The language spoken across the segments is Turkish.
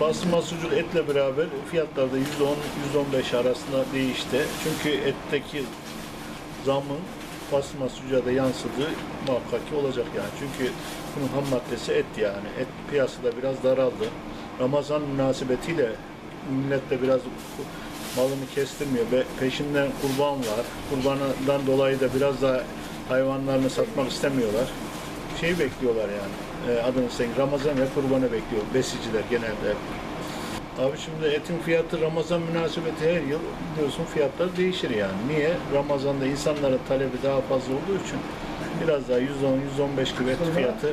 basma sucuk etle beraber fiyatlar da %10-15 arasında değişti. Çünkü etteki zamın basma sucuğa da yansıdığı muhakkak ki olacak yani. Çünkü bunun ham maddesi et yani. Et piyasada biraz daraldı. Ramazan münasebetiyle millet de biraz malını kestirmiyor. Ve peşinden kurban var. Kurbandan dolayı da biraz daha hayvanlarını satmak istemiyorlar. Şey bekliyorlar yani. E, adını sen Ramazan ve kurbanı bekliyor. Besiciler genelde. Abi şimdi etin fiyatı Ramazan münasebeti her yıl biliyorsun fiyatlar değişir yani. Niye? Ramazan'da insanların talebi daha fazla olduğu için biraz daha 110-115 gibi et fiyatı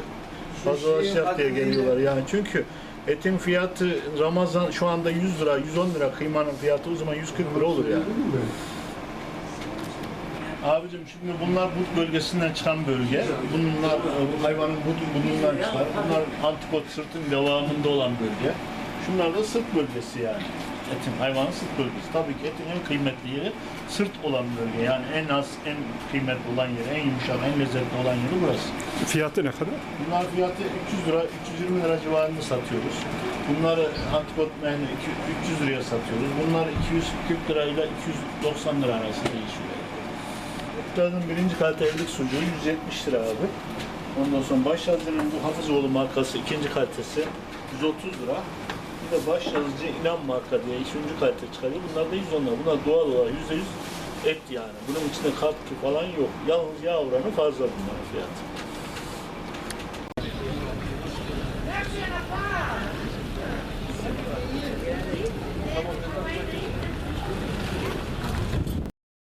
fazlalaşacak diye geliyorlar yani. Çünkü etin fiyatı Ramazan şu anda 100 lira, 110 lira kıymanın fiyatı o zaman 140 lira olur yani. Abicim şimdi bunlar but bölgesinden çıkan bölge. Bunlar e, hayvanın butu bundan çıkar. Bunlar antikot sırtın devamında olan bölge. Şunlar da sırt bölgesi yani. Etin, hayvanın sırt bölgesi. Tabii ki etin en kıymetli yeri sırt olan bölge. Yani en az, en kıymetli olan yeri, en yumuşak, en lezzetli olan yeri burası. Fiyatı ne kadar? Bunlar fiyatı 300 lira, 320 lira civarında satıyoruz. Bunları antikot yani 300 liraya satıyoruz. Bunlar 240 lirayla 290 lira arası değişiyor. Kurtların birinci kalite evlilik sucuğu 170 lira abi. Ondan sonra Başyazı'nın bu Hafızoğlu markası ikinci kalitesi 130 lira. Bir de Başyazıcı İnan marka diye üçüncü kalite çıkarıyor. Bunlar da 110 lira. Bunlar doğal olarak %100 et yani. Bunun içinde katkı falan yok. Yalnız yağ oranı fazla bunların fiyatı.